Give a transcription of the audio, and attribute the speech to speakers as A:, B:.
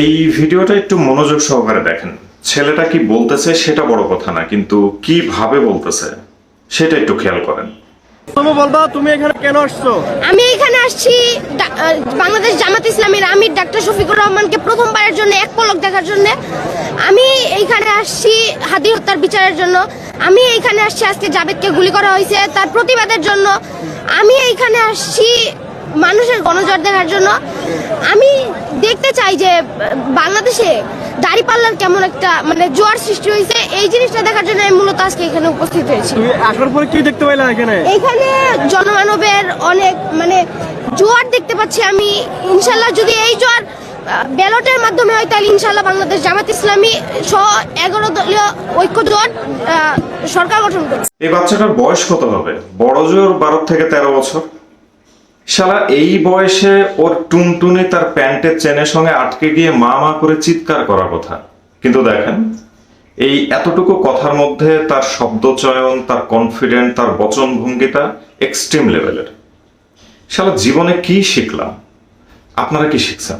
A: এই ভিডিওটা একটু মনোযোগ সহকারে দেখেন। ছেলেটা কি বলতেছে সেটা বড় কথা না কিন্তু কি ভাবে বলতেছে সেটা একটু খেয়াল করেন।
B: তুমি বলবা তুমি এখানে কেন আসছো?
C: আমি এখানে আসছি বাংলাদেশ জামাত ইসলামের আমির ডাক্তার শফিকুর রহমানকে প্রথমবারের জন্য এক পলক দেখার জন্য। আমি এইখানে আসছি হাদি হত্যার বিচারের জন্য। আমি এইখানে আসছি আজকে জাবেদকে গুলি করা হয়েছে তার প্রতিবাদের জন্য। আমি এইখানে আসছি মানুষের গণজট দেখার জন্য আমি দেখতে চাই যে বাংলাদেশে দাড়িপাল্লার কেমন একটা মানে জোয়ার সৃষ্টি হয়েছে এই জিনিসটা দেখার জন্য আমি মূলত আজকে এখানে উপস্থিত হয়েছি।
B: আসার পরে কি দেখতে পাইলা এখানে?
C: এখানে জনমানবের অনেক মানে জোয়ার দেখতে পাচ্ছি আমি। ইনশাল্লাহ যদি এই জোয়ার ব্যালটের মাধ্যমে হয় তাহলে ইনশাল্লাহ বাংলাদেশ জামাত ইসলামী সহ এগারো দলীয় ঐক্য জোট আহ, সরকার গঠন করবে।
A: এই বাচ্চাটার বয়স কত হবে? বড় জোর বারো থেকে তেরো বছর। শালা, এই বয়সে ওর টুনটুনি তার প্যান্টের চেনের সঙ্গে আটকে গিয়ে মা মা করে চিৎকার করার কথা। কিন্তু দেখেন, এই এতটুকু কথার মধ্যে তার শব্দ চয়ন তার কনফিডেন্ট তার বচন ভঙ্গিটা এক্সট্রিম লেভেলের শালা, জীবনে কি শিখলাম? আপনারা কি শিখছেন?